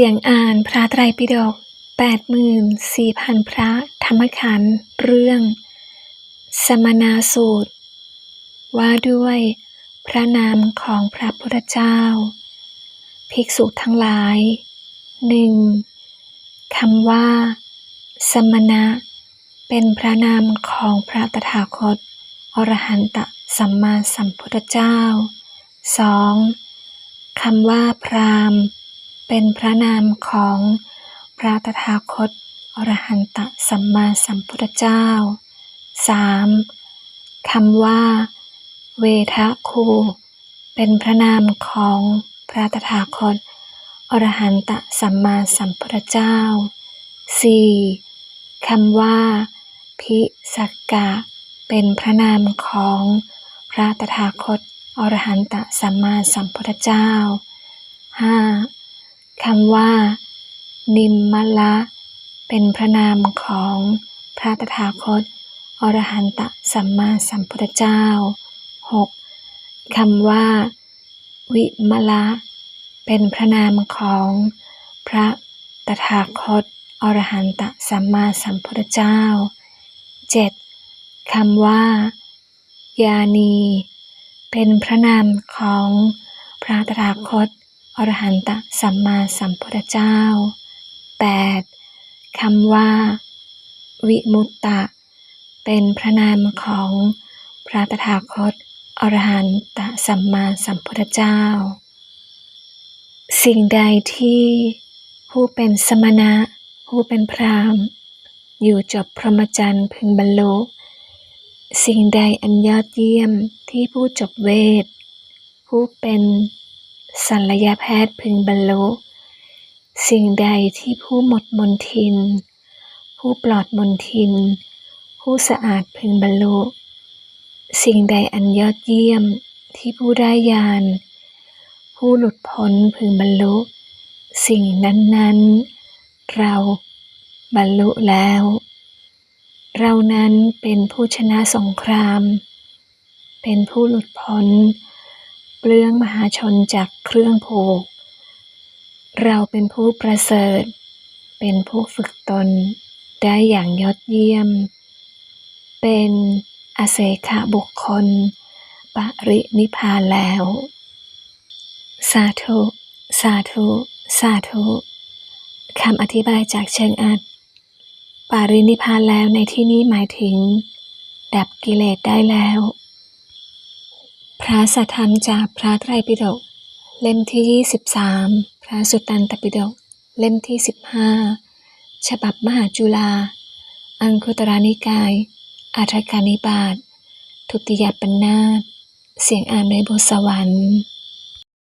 สียงอ่านพระไตรปิฎกแปดหมื่นสี่พันพระธรรมขันธ์เรื่อง สมณาสูตร ว่าด้วยพระนามของพระพุทธเจ้า ภิกษุทั้งหลายหนึ่งคำว่า สมณะ เป็นพระนามของพระตถาคต อรหันตสัมมาสัมพุทธเจ้าสองคำว่าพราหมณ์ เป็นพระนามของพระตถาคต อรหันตสัมมาสัมพุทธเจ้าสามคำว่า เวทะคู เป็นพระนามของพระตถาคต อรหันตสัมมาสัมพุทธเจ้าสี่คำว่า พิสักกะ เป็นพระนามของพระตถาคต อรหันตสัมมาสัมพุทธเจ้าห้า คำว่า นิมมะละ เป็นพระนามของพระตถาคต อรหันตสัมมาสัมพุทธเจ้าหกคำว่า วิมละ เป็นพระนามของพระตถาคต อรหันตสัมมาสัมพุทธเจ้าเจ็ดคำว่า ยานี เป็นพระนามของพระตถาคต อรหันตสัมมาสัมพุทธเจ้าแปดคำว่า วิมุตตะ เป็นพระนามของพระตถาคต อรหันตสัมมาสัมพุทธเจ้า สิ่งใดที่ผู้เป็นสมณะ ผู้เป็นพราหมณ์ อยู่จบพรหมจรรย์พึงบรรลุสิ่งใดอันยอดเยี่ยมที่ผู้จบเวท ผู้เป็น ศัลยแพทย์พึงบรรลุ สิ่งใดที่ผู้หมดมนทิน ผู้ปลอดมนทิน ผู้สะอาดพึงบรรลุ สิ่งใดอันยอดเยี่ยมที่ผู้ได้ญาณผู้หลุดพ้นพึงบรรลุ สิ่งนั้นๆ เราบรรลุแล้ว เรานั้นเป็นผู้ชนะสงคราม เป็นผู้หลุดพ้น เปลื้องมหาชนจากเครื่องผูก เราเป็นผู้ประเสริฐ เป็นผู้ฝึกตนได้อย่างยอดเยี่ยม เป็นอเสขบุคคล ปรินิพานแล้ว สาธุ สาธุ สาธุ คำอธิบายจากเชิงอัดปารินิพพานแล้วในที่นี้หมายถึง ดับกิเลสได้แล้ว พระสัทธรรมจากพระไตรปิฎกเล่มที่ 23 พระสุตตันตปิฎกเล่มที่ 15 ฉบับมหาจุฬาอังคุตรานิกายอัฏฐกานิบาตทุติยปัญนาตเสียงอ่านโดยบทสวรรค์